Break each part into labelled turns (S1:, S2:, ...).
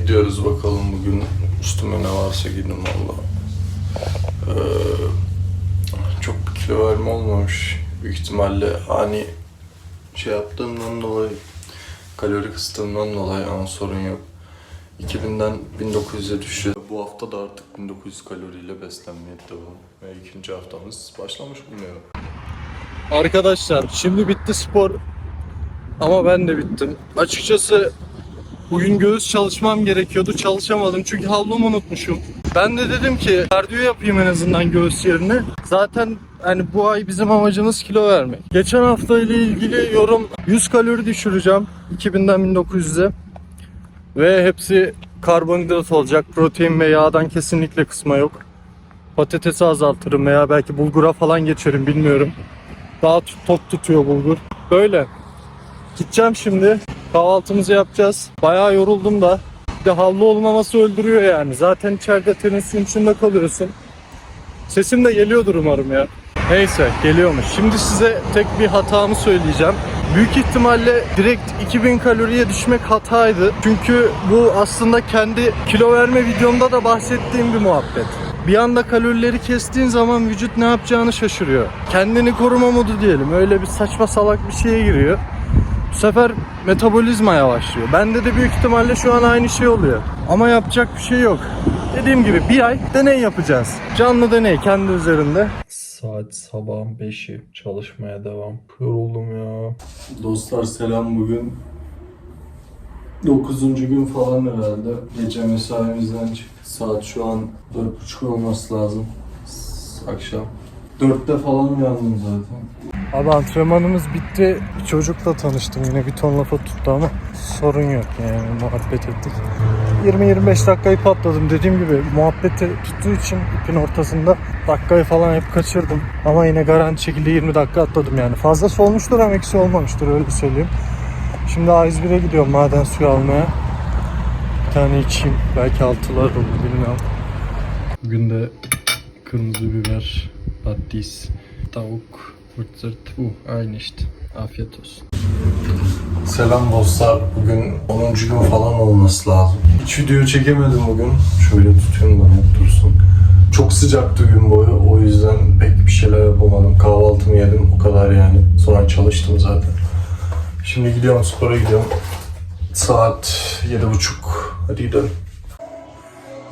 S1: Gidiyoruz bakalım bugün üstüme ne varsa giydim valla. Ee, çok bir kilo verme olmamış. Büyük ihtimalle hani şey yaptığımdan dolayı kalori kıstığımdan dolayı ama sorun yok. 2000'den 1900'e düşeceğiz. Bu hafta da artık 1900 kaloriyle beslenmeye devam. Ve ikinci haftamız başlamış bulunuyor.
S2: Arkadaşlar şimdi bitti spor ama ben de bittim. Açıkçası bugün göğüs çalışmam gerekiyordu. Çalışamadım çünkü havlumu unutmuşum. Ben de dedim ki kardiyo yapayım en azından göğüs yerine. Zaten hani bu ay bizim amacımız kilo vermek. Geçen hafta ile ilgili yorum 100 kalori düşüreceğim 2000'den 1900'e. Ve hepsi karbonhidrat olacak. Protein ve yağdan kesinlikle kısma yok. Patatesi azaltırım veya belki bulgura falan geçerim bilmiyorum. Daha tok tutuyor bulgur. Böyle. Gideceğim şimdi. Kahvaltımızı yapacağız. Bayağı yoruldum da. Bir de havlu olmaması öldürüyor yani. Zaten içeride tenisin içinde kalıyorsun. Sesim de geliyordur umarım ya. Neyse geliyormuş. Şimdi size tek bir hatamı söyleyeceğim. Büyük ihtimalle direkt 2000 kaloriye düşmek hataydı. Çünkü bu aslında kendi kilo verme videomda da bahsettiğim bir muhabbet. Bir anda kalorileri kestiğin zaman vücut ne yapacağını şaşırıyor. Kendini koruma modu diyelim. Öyle bir saçma salak bir şeye giriyor. Bu sefer metabolizma yavaşlıyor. Bende de büyük ihtimalle şu an aynı şey oluyor. Ama yapacak bir şey yok. Dediğim gibi bir ay deney yapacağız. Canlı deney kendi üzerinde. Saat sabahın 5'i çalışmaya devam. Yoruldum ya.
S1: Dostlar selam bugün 9. gün falan herhalde. Gece mesaimizden çıktık. Saat şu an 4.30 olması lazım. Akşam. 4'te falan uyandım zaten.
S2: Abi antrenmanımız bitti. Bir çocukla tanıştım yine bir ton lafa tuttu ama sorun yok yani muhabbet ettik. 20-25 dakikayı patladım dediğim gibi muhabbeti tuttuğu için ipin ortasında dakikayı falan hep kaçırdım. Ama yine garanti şekilde 20 dakika atladım yani. Fazlası olmuştur ama eksi olmamıştır öyle söyleyeyim. Şimdi A101'e gidiyorum maden suyu almaya. Bir tane içeyim. Belki altılar olur bilmiyorum. Bugün de kırmızı biber, patis, tavuk, fırtırt. Bu aynı işte. Afiyet olsun.
S1: Selam dostlar. Bugün 10. gün falan olması lazım. Hiç video çekemedim bugün. Şöyle tutayım da net dursun. Çok sıcaktı gün boyu. O yüzden pek bir şeyler yapamadım. Kahvaltımı yedim. O kadar yani. Sonra çalıştım zaten. Şimdi gidiyorum spora gidiyorum. Saat 7.30. Hadi gidelim.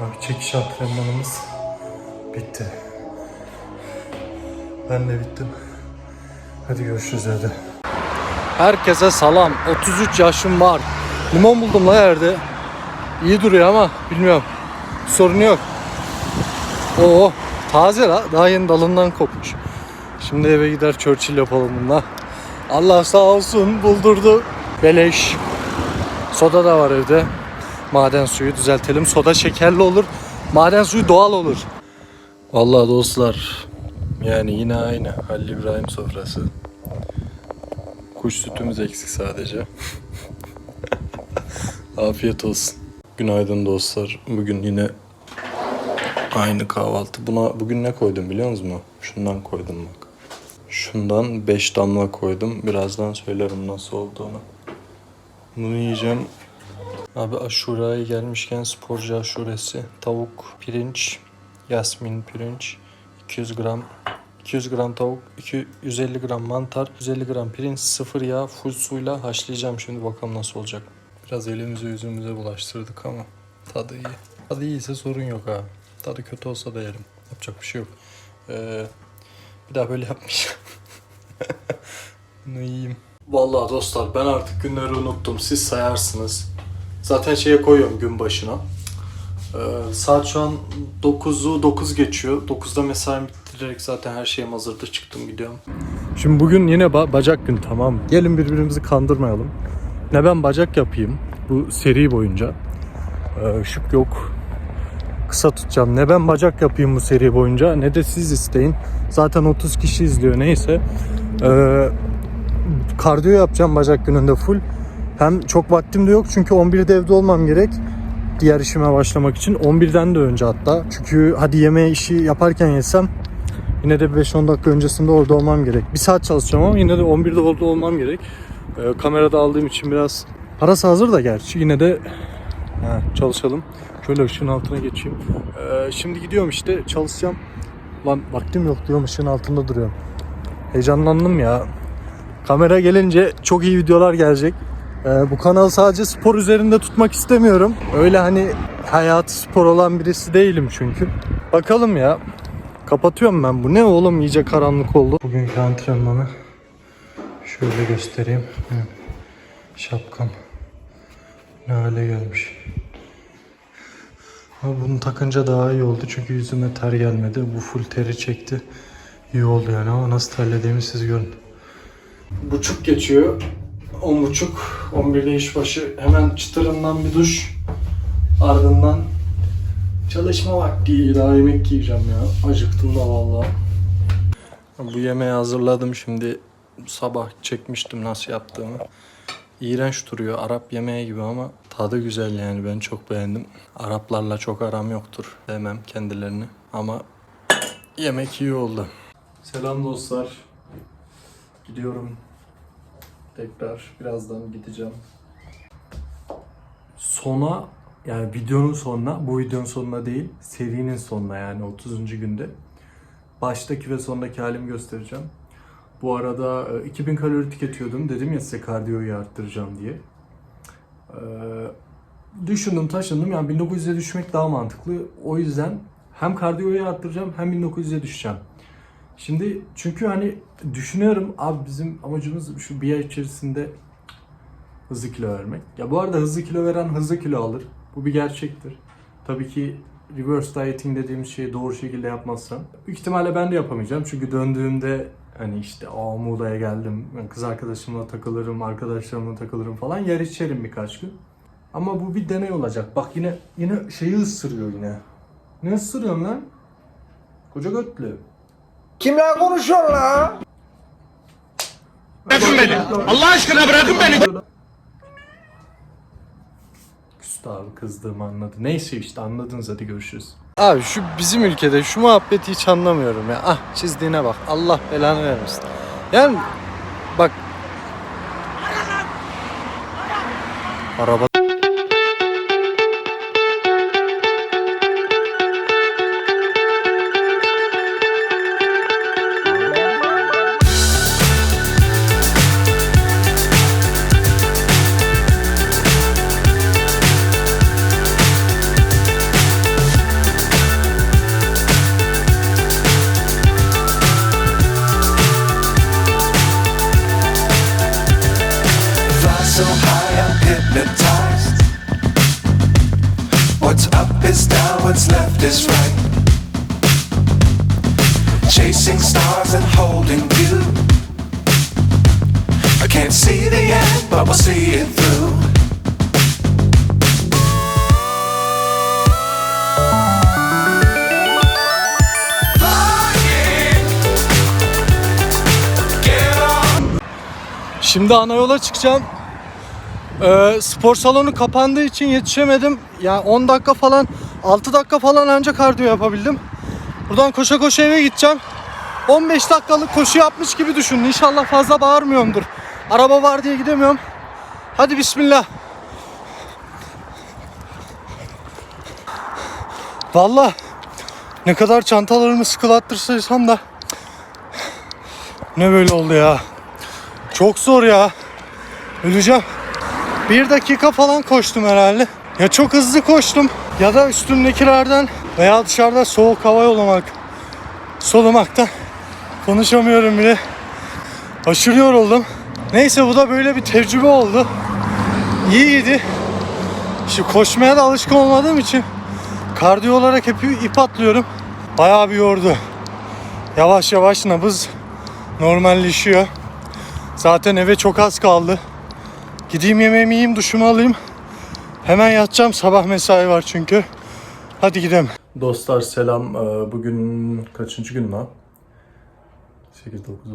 S2: Abi çekiş antrenmanımız bitti. Ben de bittim. Hadi görüşürüz evde. Herkese salam. 33 yaşım var. Limon buldum la yerde. İyi duruyor ama bilmiyorum. Sorun yok. Oo taze la. Daha yeni dalından kopmuş. Şimdi eve gider Churchill yapalım bununla. Allah sağ olsun buldurdu. Beleş. Soda da var evde. Maden suyu düzeltelim. Soda şekerli olur. Maden suyu doğal olur. Vallahi dostlar yani yine aynı Halil İbrahim sofrası. Kuş sütümüz eksik sadece. Afiyet olsun. Günaydın dostlar. Bugün yine aynı kahvaltı. Buna bugün ne koydum biliyor musunuz? Şundan koydum bak. Şundan 5 damla koydum. Birazdan söylerim nasıl olduğunu. Bunu yiyeceğim. Abi aşuraya gelmişken sporcu aşuresi. Tavuk, pirinç, yasmin pirinç, 200 gram 200 gram tavuk, 250 gram mantar, 150 gram pirinç, sıfır yağ, full suyla haşlayacağım şimdi bakalım nasıl olacak. Biraz elimizi yüzümüze bulaştırdık ama tadı iyi. Tadı iyiyse sorun yok ha. Tadı kötü olsa da yerim. Yapacak bir şey yok. Ee, bir daha böyle yapmayacağım. Bunu yiyeyim. Vallahi dostlar ben artık günleri unuttum. Siz sayarsınız. Zaten şeye koyuyorum gün başına. Ee, saat şu an 9'u 9 geçiyor. 9'da mesaimi bitirerek zaten her şeyim hazırdı. Çıktım gidiyorum. Şimdi bugün yine ba- bacak günü tamam mı? Gelin birbirimizi kandırmayalım. Ne ben bacak yapayım bu seri boyunca. Ee, ışık yok. Kısa tutacağım. Ne ben bacak yapayım bu seri boyunca ne de siz isteyin. Zaten 30 kişi izliyor neyse. Ee, kardiyo yapacağım bacak gününde full. Hem çok vaktim de yok çünkü 11'de evde olmam gerek. Diğer işime başlamak için 11'den de önce hatta. Çünkü hadi yemeği işi yaparken yesem yine de 5-10 dakika öncesinde orada olmam gerek. Bir saat çalışacağım ama yine de 11'de orada olmam gerek. Ee, kamerada aldığım için biraz parası hazır da gerçi yine de Ha, çalışalım. Şöyle ışığın altına geçeyim. Ee, şimdi gidiyorum işte çalışacağım. Lan vaktim yok diyorum ışığın altında duruyorum. Heyecanlandım ya. Kamera gelince çok iyi videolar gelecek. Ee, bu kanalı sadece spor üzerinde tutmak istemiyorum. Öyle hani hayatı spor olan birisi değilim çünkü. Bakalım ya. Kapatıyorum ben bu. Ne oğlum iyice karanlık oldu. Bugünkü antrenmanı şöyle göstereyim. Hı. Şapkam ne hale gelmiş. Ama bunu takınca daha iyi oldu çünkü yüzüme ter gelmedi. Bu full teri çekti. İyi oldu yani ama nasıl terlediğimi siz görün. Buçuk geçiyor. On buçuk. On birde işbaşı. Hemen çıtırından bir duş. Ardından çalışma vakti. Daha yemek yiyeceğim ya. Acıktım da vallahi. Bu yemeği hazırladım şimdi. Sabah çekmiştim nasıl yaptığımı. İğrenç duruyor. Arap yemeği gibi ama tadı güzel yani ben çok beğendim. Araplarla çok aram yoktur. Sevmem kendilerini ama yemek iyi oldu. Selam dostlar. Gidiyorum. Tekrar birazdan gideceğim. Sona yani videonun sonuna, bu videonun sonuna değil, serinin sonuna yani 30. günde baştaki ve sondaki halimi göstereceğim. Bu arada e, 2000 kalori tüketiyordum. Dedim ya size kardiyoyu arttıracağım diye. Ee, düşündüm taşındım. Yani 1900'e düşmek daha mantıklı. O yüzden hem kardiyoyu arttıracağım hem 1900'e düşeceğim. Şimdi çünkü hani düşünüyorum abi bizim amacımız şu bir ay içerisinde hızlı kilo vermek. Ya bu arada hızlı kilo veren hızlı kilo alır. Bu bir gerçektir. Tabii ki reverse dieting dediğimiz şeyi doğru şekilde yapmazsan. Büyük ihtimalle ben de yapamayacağım. Çünkü döndüğümde hani işte aa Muğla'ya geldim. Kız arkadaşımla takılırım, arkadaşlarımla takılırım falan. Yer içerim birkaç gün. Ama bu bir deney olacak. Bak yine yine şeyi ısırıyor yine. Ne ısırıyorsun lan? Koca götlü.
S3: Kimler konuşuyor la?
S4: Bırakın beni. Allah aşkına bırakın beni.
S2: Küstü abi kızdığımı anladı. Neyse işte anladınız hadi görüşürüz. Abi şu bizim ülkede şu muhabbeti hiç anlamıyorum ya. Ah çizdiğine bak. Allah belanı vermesin. Yani bak. Araba
S5: up is down, what's left is right. Chasing stars and holding you. I can't see the end, but we'll see it through.
S2: Şimdi ana yola çıkacağım. Ee, spor salonu kapandığı için yetişemedim. Yani 10 dakika falan, 6 dakika falan ancak kardiyo yapabildim. Buradan koşa koşa eve gideceğim. 15 dakikalık koşu yapmış gibi düşünün. İnşallah fazla bağırmıyorumdur. Araba var diye gidemiyorum. Hadi bismillah. Vallahi ne kadar çantalarımı sıkılattırsam da ne böyle oldu ya. Çok zor ya. Öleceğim. Bir dakika falan koştum herhalde. Ya çok hızlı koştum ya da üstümdekilerden veya dışarıda soğuk hava yolamak, solumaktan konuşamıyorum bile. Aşırı yoruldum. Neyse bu da böyle bir tecrübe oldu. İyiydi. Şimdi koşmaya da alışkın olmadığım için kardiyo olarak hep ip atlıyorum. Bayağı bir yordu. Yavaş yavaş nabız normalleşiyor. Zaten eve çok az kaldı. Gideyim yemeğimi yiyeyim, duşumu alayım. Hemen yatacağım. Sabah mesai var çünkü. Hadi gidelim. Dostlar selam. Ee, Bugün kaçıncı gün lan? 8, 9,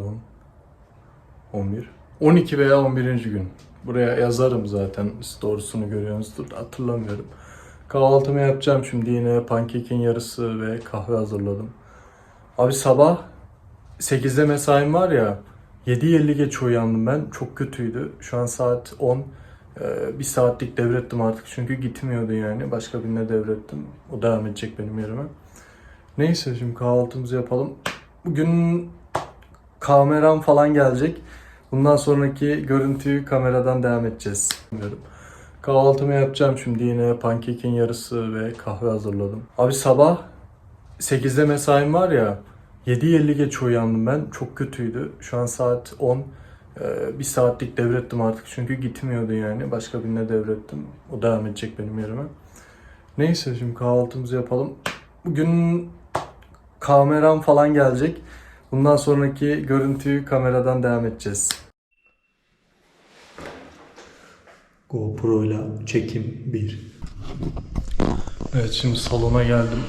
S2: 10, 11. 12 veya 11. gün. Buraya yazarım zaten. Siz doğrusunu görüyorsunuzdur. Hatırlamıyorum. Kahvaltımı yapacağım şimdi yine pankekin yarısı ve kahve hazırladım. Abi sabah 8'de mesaim var ya 7.50 geç uyandım ben. Çok kötüydü. Şu an saat 10. Ee, bir saatlik devrettim artık çünkü gitmiyordu yani. Başka birine devrettim. O devam edecek benim yerime. Neyse şimdi kahvaltımızı yapalım. Bugün kameram falan gelecek. Bundan sonraki görüntüyü kameradan devam edeceğiz. Bilmiyorum. Kahvaltımı yapacağım şimdi yine pankekin yarısı ve kahve hazırladım. Abi sabah 8'de mesaim var ya 7.50 geç uyandım ben. Çok kötüydü. Şu an saat 10. Ee, bir saatlik devrettim artık çünkü gitmiyordu yani. Başka birine devrettim. O devam edecek benim yerime. Neyse şimdi kahvaltımızı yapalım. Bugün kameram falan gelecek. Bundan sonraki görüntüyü kameradan devam edeceğiz. GoPro ile çekim 1. Evet şimdi salona geldim.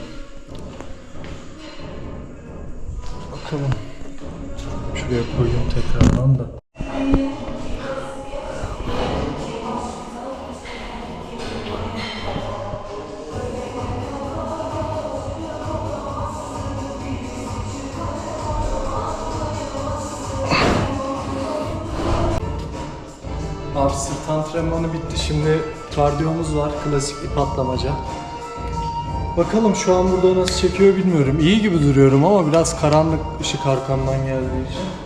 S2: Bakalım. Şuraya koyayım tekrardan da. Abi sırt antrenmanı bitti. Şimdi kardiyomuz var. Klasik bir patlamaca. Bakalım şu an burada nasıl çekiyor bilmiyorum. İyi gibi duruyorum ama biraz karanlık ışık arkamdan geldiği için.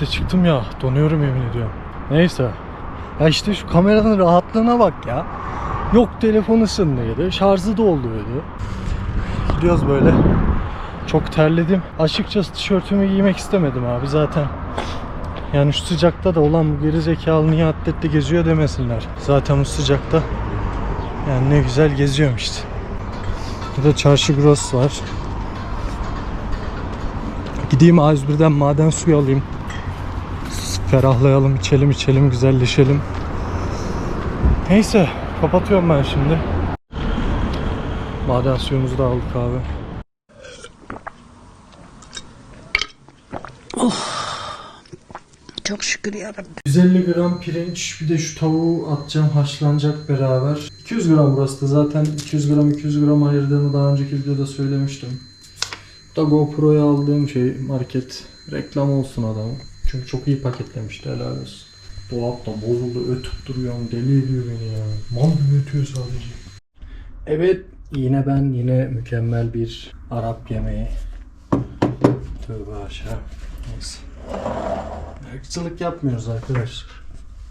S2: Atlette çıktım ya donuyorum yemin ediyorum. Neyse. Ya işte şu kameranın rahatlığına bak ya. Yok telefon ısınıyordu, şarjı dolduruyordu. Gidiyoruz böyle. Çok terledim. Açıkçası tişörtümü giymek istemedim abi zaten. Yani şu sıcakta da olan bu geri zekalı niye atlette geziyor demesinler. Zaten bu sıcakta yani ne güzel geziyorum işte. Burada çarşı gross var. Gideyim A101'den maden suyu alayım. Ferahlayalım, içelim içelim, güzelleşelim. Neyse, kapatıyorum ben şimdi. Maden suyumuzu da aldık abi.
S6: Çok şükür yarabbim.
S2: 150 gram pirinç, bir de şu tavuğu atacağım haşlanacak beraber. 200 gram burası da zaten 200 gram 200 gram ayırdığımı daha önceki videoda söylemiştim. Bu da GoPro'ya aldığım şey market reklam olsun adamı. Çünkü çok iyi paketlemişti helal olsun. Dolapta bozuldu ötüp duruyorum deli ediyor beni ya. Mal gibi ötüyor sadece. Evet yine ben yine mükemmel bir Arap yemeği. Tövbe aşağı. Neyse. Irkçılık yapmıyoruz arkadaşlar.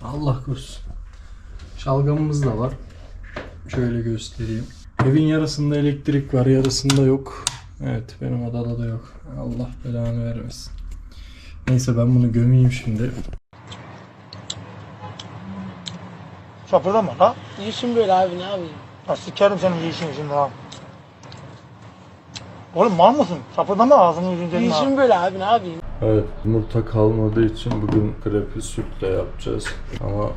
S2: Allah korusun. Şalgamımız da var. Şöyle göstereyim. Evin yarısında elektrik var, yarısında yok. Evet, benim odada da yok. Allah belanı vermesin. Neyse ben bunu gömeyim şimdi.
S7: Şapırdama ha.
S6: Yürüsün böyle abi ne yapayım?
S7: Ha sikerim senin yiyişini şimdi ha. Oğlum mal mısın? Şapırdama ağzını yüzünü dedim ha.
S6: Böyle abi ne yapayım?
S2: Evet, yumurta kalmadığı için bugün krepi sütle yapacağız. Ama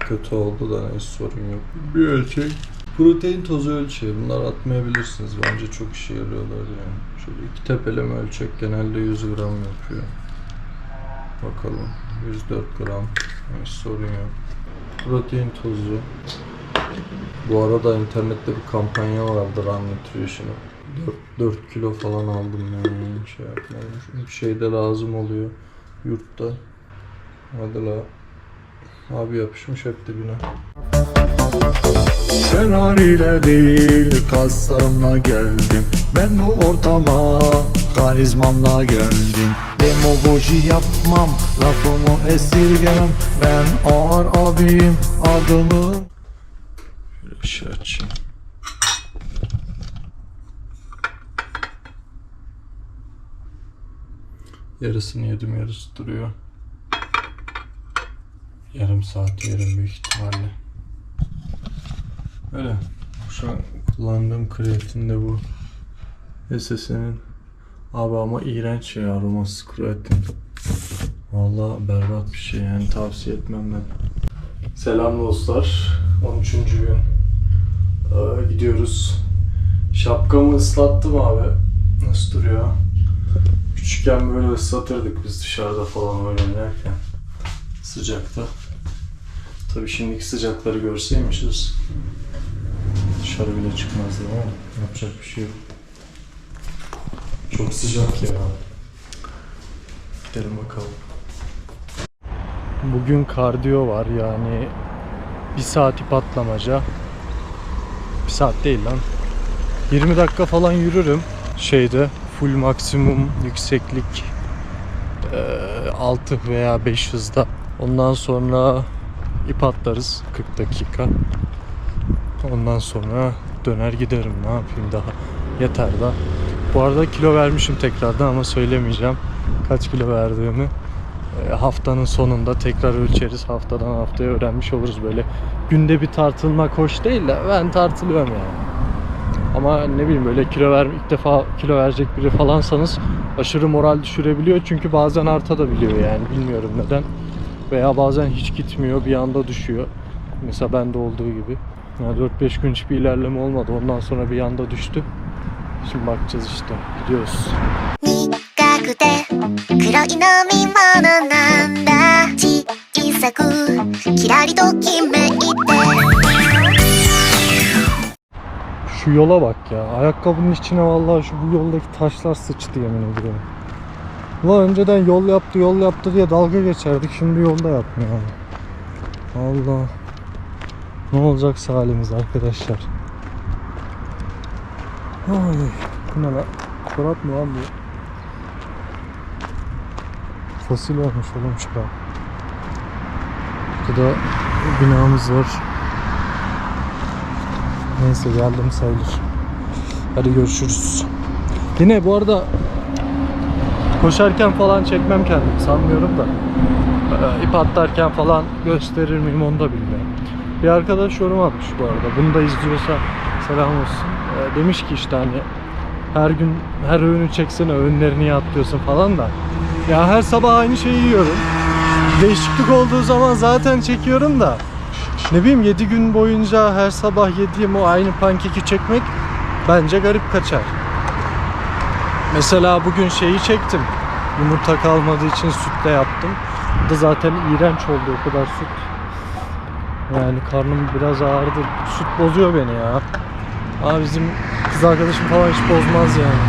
S2: kötü oldu da neyse sorun yok. Bir ölçek. Protein tozu ölçeği. Bunlar atmayabilirsiniz. Bence çok işe yarıyorlar yani. Şöyle iki tepeleme ölçek genelde 100 gram yapıyor. Bakalım. 104 gram. Neyse sorun yok. Protein tozu. Bu arada internette bir kampanya vardı Run Nutrition'ın. 4, 4 kilo falan aldım yani şey yapmadım. Çünkü şeyde lazım oluyor yurtta. Hadi la. Abi yapışmış hep dibine.
S8: Ferrari'yle değil kaslarımla geldim Ben bu ortama karizmamla geldim Demagoji yapmam lafımı esirgemem Ben ağır abiyim adımı
S2: Şöyle ışığı açayım. Yarısını yedim yarısı duruyor. yarım saat yerim büyük ihtimalle. Öyle. Şu an kullandığım kreatin de bu. SS'nin. Abi ama iğrenç ya aroması kreatin. Vallahi berbat bir şey yani tavsiye etmem ben. Selam dostlar. 13. gün. Ee, gidiyoruz. Şapkamı ıslattım abi. Nasıl duruyor? Küçükken böyle ıslatırdık biz dışarıda falan oynarken. Sıcakta. Tabii şimdiki sıcakları görseymişiz. Dışarı bile çıkmazdı ama yapacak bir şey yok. Çok sıcak ya. Gidelim bakalım. Bugün kardiyo var yani bir saati patlamaca. Bir saat değil lan. 20 dakika falan yürürüm şeyde full maksimum yükseklik eee, 6 veya 5 hızda. Ondan sonra ip atlarız 40 dakika. Ondan sonra döner giderim ne yapayım daha yeter daha. Bu arada kilo vermişim tekrardan ama söylemeyeceğim kaç kilo verdiğimi. E, haftanın sonunda tekrar ölçeriz. Haftadan haftaya öğrenmiş oluruz böyle. Günde bir tartılmak hoş değil de ben tartılıyorum yani. Ama ne bileyim böyle kilo ver ilk defa kilo verecek biri falansanız aşırı moral düşürebiliyor çünkü bazen artabiliyor yani bilmiyorum neden. Veya bazen hiç gitmiyor bir anda düşüyor. Mesela bende olduğu gibi. Yani 4-5 gün hiçbir ilerleme olmadı. Ondan sonra bir anda düştü. Şimdi bakacağız işte. Gidiyoruz. Şu yola bak ya. Ayakkabının içine vallahi şu bu yoldaki taşlar sıçtı yemin ediyorum. Ulan önceden yol yaptı yol yaptı diye dalga geçerdik. Şimdi yolda yapmıyor. Allah. Ne olacaksa halimiz arkadaşlar. Ay, bu ne lan? Çorap mı lan bu? Fosil olmuş oğlum çorap. Burada binamız var. Neyse geldim sayılır. Hadi görüşürüz. Yine bu arada koşarken falan çekmem kendimi sanmıyorum da. Ee, ip atlarken falan gösterir miyim onu da bilmiyorum. Bir arkadaş yorum atmış bu arada. Bunu da izliyorsa selam olsun. Demiş ki işte hani her gün her öğünü çeksene öğünleri niye atlıyorsun falan da. Ya her sabah aynı şeyi yiyorum. Değişiklik olduğu zaman zaten çekiyorum da. Ne bileyim 7 gün boyunca her sabah yediğim o aynı pankeki çekmek bence garip kaçar. Mesela bugün şeyi çektim. Yumurta kalmadığı için sütle yaptım. Bu da zaten iğrenç oldu o kadar süt. Yani karnım biraz ağrıdı. Süt bozuyor beni ya. Ama bizim kız arkadaşım falan hiç bozmaz yani.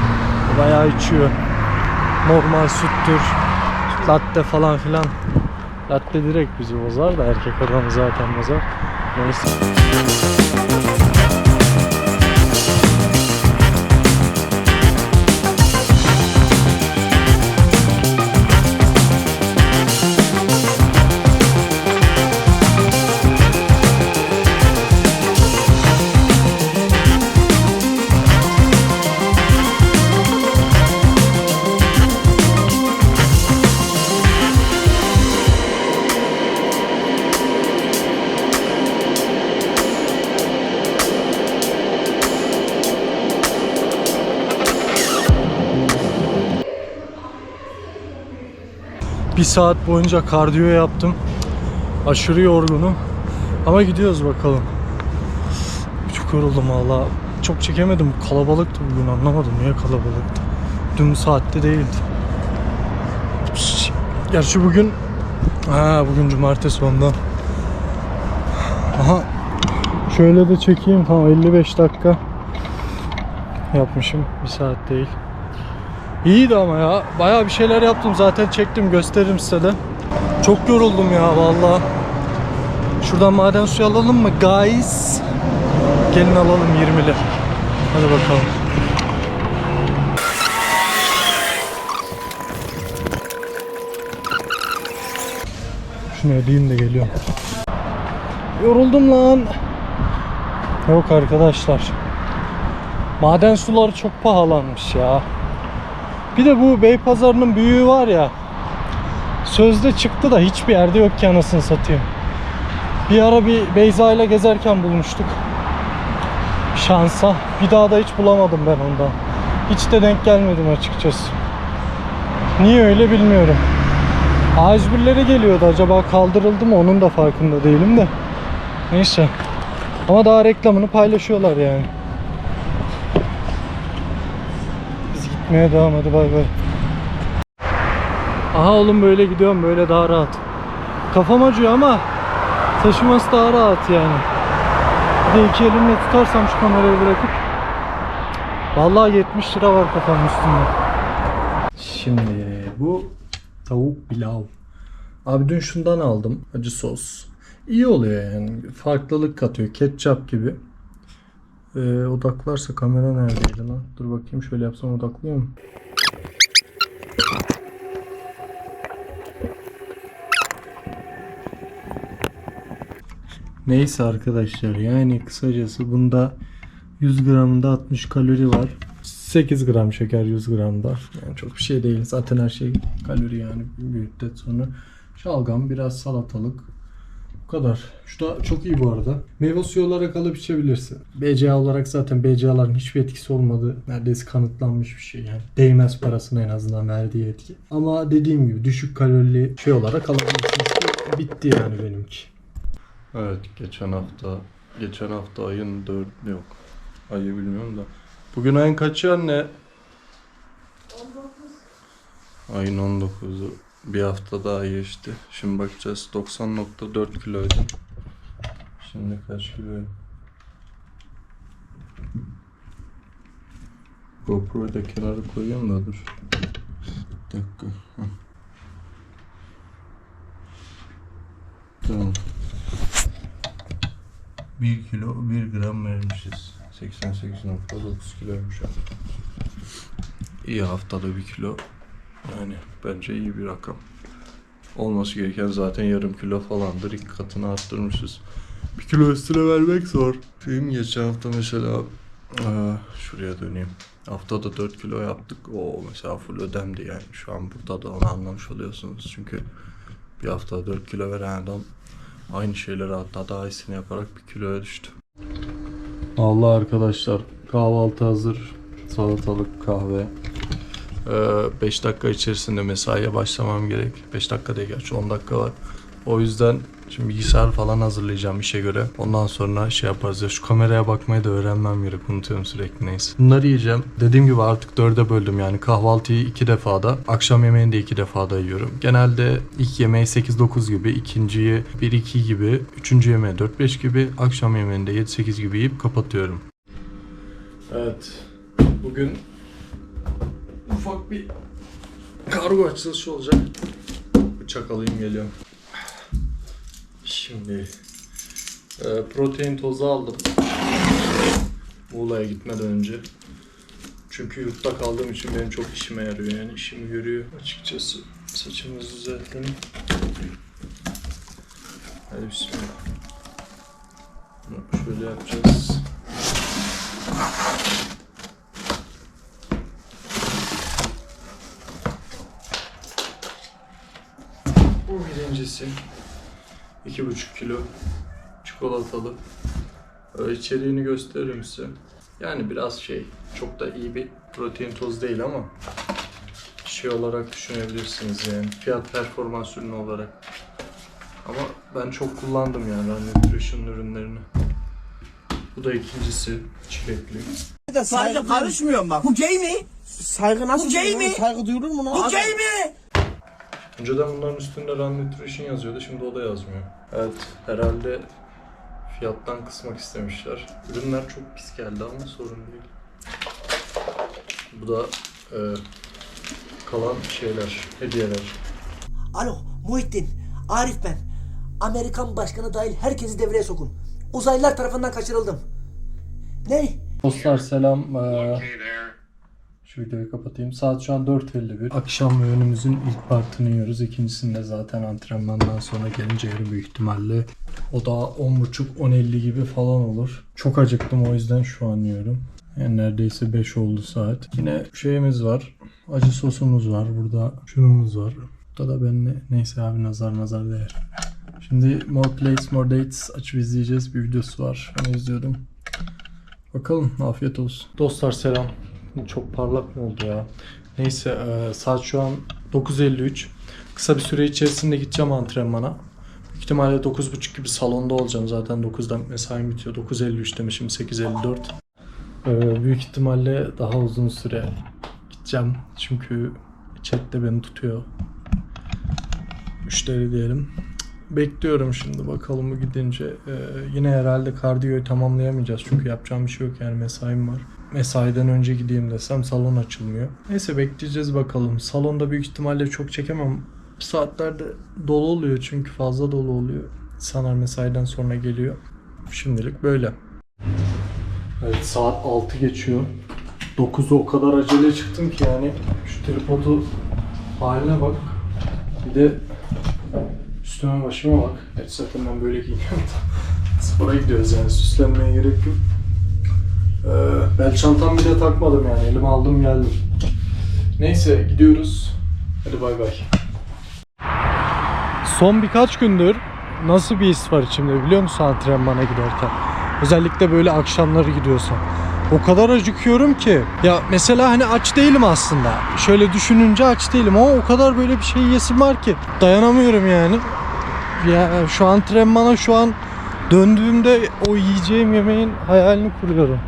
S2: Bayağı içiyor. Normal süttür. Latte falan filan. Latte direkt bizi bozar da erkek adamı zaten bozar. Neyse. Saat boyunca kardiyo yaptım. Aşırı yorgunum. Ama gidiyoruz bakalım. Çok yoruldum valla. Çok çekemedim. Kalabalıktı bugün anlamadım niye kalabalıktı. Dün saatte değildi. Gerçi bugün ha bugün cumartesi ondan. Aha şöyle de çekeyim tamam 55 dakika yapmışım. Bir saat değil. İyiydi ama ya. Bayağı bir şeyler yaptım. Zaten çektim. Gösteririm size de. Çok yoruldum ya vallahi. Şuradan maden suyu alalım mı guys? Gelin alalım 20'li. Hadi bakalım. Şunu ödeyeyim de geliyorum. Yoruldum lan. Yok arkadaşlar. Maden suları çok pahalanmış ya. Bir de bu Beypazarı'nın büyüğü var ya. Sözde çıktı da hiçbir yerde yok ki anasını satayım. Bir ara bir Beyza ile gezerken bulmuştuk. Şansa. Bir daha da hiç bulamadım ben ondan. Hiç de denk gelmedim açıkçası. Niye öyle bilmiyorum. A101'lere geliyordu. Acaba kaldırıldı mı onun da farkında değilim de. Neyse. Ama daha reklamını paylaşıyorlar yani. Gitmeye devam hadi bay bay. Aha oğlum böyle gidiyorum böyle daha rahat. Kafam acıyor ama taşıması daha rahat yani. Bir de iki elimle tutarsam şu kamerayı bırakıp Vallahi 70 lira var kafamın üstünde. Şimdi bu tavuk pilav. Abi dün şundan aldım. Acı sos. İyi oluyor yani. Farklılık katıyor. Ketçap gibi. Ee, odaklarsa kamera neredeydi lan? Dur bakayım şöyle yapsam odaklıyor mu? Neyse arkadaşlar yani kısacası bunda 100 gramında 60 kalori var. 8 gram şeker 100 gramda. Yani çok bir şey değil. Zaten her şey kalori yani bir müddet sonra. Şalgam, biraz salatalık. Bu kadar. Şu da çok iyi bu arada. Meyve suyu olarak alıp içebilirsin. BCA olarak zaten BCA'ların hiçbir etkisi olmadığı neredeyse kanıtlanmış bir şey yani. Değmez parasına en azından verdiği etki. Ama dediğim gibi düşük kalorili şey olarak alabilirsiniz. Bitti yani benimki. Evet geçen hafta geçen hafta ayın 4 yok. Ayı bilmiyorum da. Bugün ayın kaçı anne? 19. Ayın 19'u. Bir hafta daha geçti. Şimdi bakacağız. 90.4 kiloydum. Şimdi kaç kiloyum? GoPro'yu da kenara koyayım da dur. Bir dakika. Heh. Tamam. 1 kilo 1 gram vermişiz. 88.9 kiloymuş abi. İyi haftada 1 kilo. Yani bence iyi bir rakam. Olması gereken zaten yarım kilo falandır. İlk katını arttırmışız. Bir kilo üstüne vermek zor. Film geçen hafta mesela Aa, şuraya döneyim. Haftada 4 kilo yaptık. O mesela full ödemdi yani. Şu an burada da onu anlamış oluyorsunuz. Çünkü bir haftada 4 kilo veren adam aynı şeyleri hatta daha iyisini yaparak bir kiloya düştü. Allah arkadaşlar kahvaltı hazır. Salatalık kahve. 5 dakika içerisinde mesaiye başlamam gerek. 5 dakika değil gerçi 10 dakika var. O yüzden şimdi bilgisayar falan hazırlayacağım işe göre. Ondan sonra şey yaparız ya şu kameraya bakmayı da öğrenmem gerek. Unutuyorum sürekli neyse. Bunları yiyeceğim. Dediğim gibi artık dörde böldüm yani kahvaltıyı iki defada, akşam yemeğini de iki defada yiyorum. Genelde ilk yemeği 8-9 gibi, ikinciyi 1-2 gibi, üçüncü yemeği 4-5 gibi, akşam yemeğini de 7-8 gibi yiyip kapatıyorum. Evet. Bugün ufak bir kargo açılışı olacak. Bıçak alayım geliyorum. Şimdi e, protein tozu aldım. Muğla'ya gitmeden önce. Çünkü yurtta kaldığım için benim çok işime yarıyor yani işimi görüyor açıkçası. Saçımızı düzeltelim. Hadi bismillah. Şöyle yapacağız. Bu birincisi. 2,5 kilo çikolatalı. Ee, içeriğini gösteririm size. Yani biraz şey, çok da iyi bir protein toz değil ama şey olarak düşünebilirsiniz yani. Fiyat performans ürünü olarak. Ama ben çok kullandım yani ben nutrition ürünlerini. Bu da ikincisi çilekli.
S6: Saygı karışmıyorum bak. Bu gay mi? Saygı nasıl? Bu gay mi? Saygı duyulur mu lan? Bu gay mi?
S2: Önceden bunların üstünde Run Nutrition yazıyordu, şimdi o da yazmıyor. Evet, herhalde fiyattan kısmak istemişler. Ürünler çok pis geldi ama sorun değil. Bu da e, kalan şeyler, hediyeler.
S6: Alo Muhittin. Arif ben. Amerikan başkanı dahil herkesi devreye sokun. Uzaylılar tarafından kaçırıldım. Ne?
S2: Dostlar selam. Ee, Şu videoyu kapatayım. Saat şu an 4.51. Akşam öğünümüzün ilk partını yiyoruz. İkincisinde zaten antrenmandan sonra gelince yarın büyük ihtimalle o da 10.30-10.50 gibi falan olur. Çok acıktım o yüzden şu an yiyorum. Yani neredeyse 5 oldu saat. Yine şeyimiz var. Acı sosumuz var. Burada şunumuz var. Burada da ben ne, neyse abi nazar nazar değer. Şimdi More Plates, More Dates açıp izleyeceğiz. Bir videosu var. Onu izliyordum. Bakalım afiyet olsun. Dostlar selam. Çok parlak mı oldu ya? Neyse e, saat şu an 9.53. Kısa bir süre içerisinde gideceğim antrenmana. Büyük ihtimalle 9.30 gibi salonda olacağım. Zaten 9'da mesaim bitiyor. 9.53 demişim 8.54. E, büyük ihtimalle daha uzun süre gideceğim. Çünkü chat de beni tutuyor. Müşteri diyelim. Bekliyorum şimdi bakalım bu gidince. Ee, yine herhalde kardiyoyu tamamlayamayacağız çünkü yapacağım bir şey yok yani mesaim var. Mesaiden önce gideyim desem salon açılmıyor. Neyse bekleyeceğiz bakalım. Salonda büyük ihtimalle çok çekemem. Bu saatlerde dolu oluyor çünkü fazla dolu oluyor. İnsanlar mesaiden sonra geliyor. Şimdilik böyle. Evet saat 6 geçiyor. 9'u o kadar acele çıktım ki yani şu tripodu haline bak. Bir de üstüme başıma bak. Evet zaten ben böyle giyiniyorum da. Spora gidiyoruz yani süslenmeye gerek yok. Ee, bel çantam bile takmadım yani elime aldım geldim. Neyse gidiyoruz. Hadi bay bay. Son birkaç gündür nasıl bir his var içimde biliyor musun antrenmana giderken? Özellikle böyle akşamları gidiyorsam. O kadar acıkıyorum ki. Ya mesela hani aç değilim aslında. Şöyle düşününce aç değilim ama o kadar böyle bir şey yesim var ki. Dayanamıyorum yani. Ya şu antrenmana şu an döndüğümde o yiyeceğim yemeğin hayalini kuruyorum.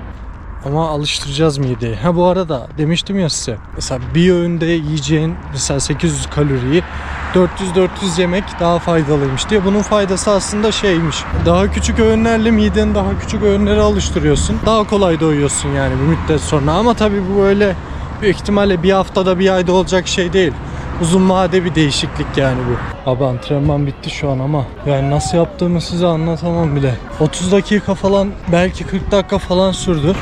S2: Ama alıştıracağız mideyi. Ha bu arada demiştim ya size. Mesela bir öğünde yiyeceğin mesela 800 kaloriyi 400-400 yemek daha faydalıymış diye. Bunun faydası aslında şeymiş. Daha küçük öğünlerle mideni daha küçük öğünlere alıştırıyorsun. Daha kolay doyuyorsun yani bir müddet sonra. Ama tabii bu böyle büyük ihtimalle bir haftada bir ayda olacak şey değil. Uzun vade bir değişiklik yani bu. Abi antrenman bitti şu an ama yani nasıl yaptığımı size anlatamam bile. 30 dakika falan belki 40 dakika falan sürdü.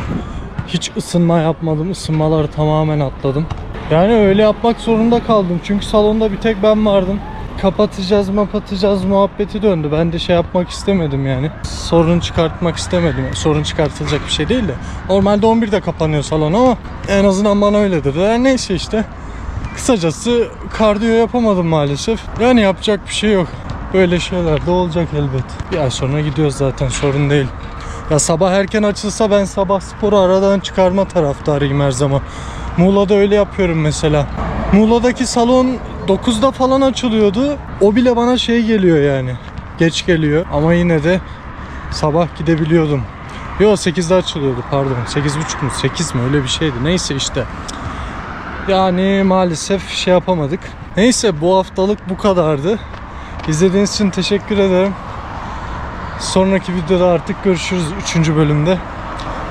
S2: Hiç ısınma yapmadım. Isınmaları tamamen atladım. Yani öyle yapmak zorunda kaldım. Çünkü salonda bir tek ben vardım. Kapatacağız mapatacağız muhabbeti döndü. Ben de şey yapmak istemedim yani. Sorun çıkartmak istemedim. Sorun çıkartılacak bir şey değil de. Normalde 11'de kapanıyor salon ama en azından bana öyle dediler. Neyse işte. Kısacası kardiyo yapamadım maalesef. Yani yapacak bir şey yok. Böyle şeyler de olacak elbet. Bir ay sonra gidiyoruz zaten sorun değil. Ya sabah erken açılsa ben sabah sporu aradan çıkarma taraftarıyım her zaman. Muğla'da öyle yapıyorum mesela. Muğla'daki salon 9'da falan açılıyordu. O bile bana şey geliyor yani. Geç geliyor ama yine de sabah gidebiliyordum. Yo 8'de açılıyordu pardon. 8.30 mu 8 mi öyle bir şeydi. Neyse işte. Yani maalesef şey yapamadık. Neyse bu haftalık bu kadardı. İzlediğiniz için teşekkür ederim. Sonraki videoda artık görüşürüz 3. bölümde.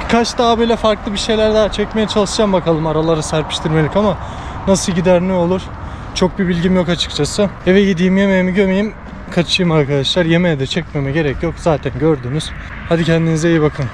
S2: Birkaç daha böyle farklı bir şeyler daha çekmeye çalışacağım bakalım araları serpiştirmelik ama nasıl gider ne olur çok bir bilgim yok açıkçası. Eve gideyim yemeğimi gömeyim kaçayım arkadaşlar. Yemeğe de çekmeme gerek yok zaten gördünüz. Hadi kendinize iyi bakın.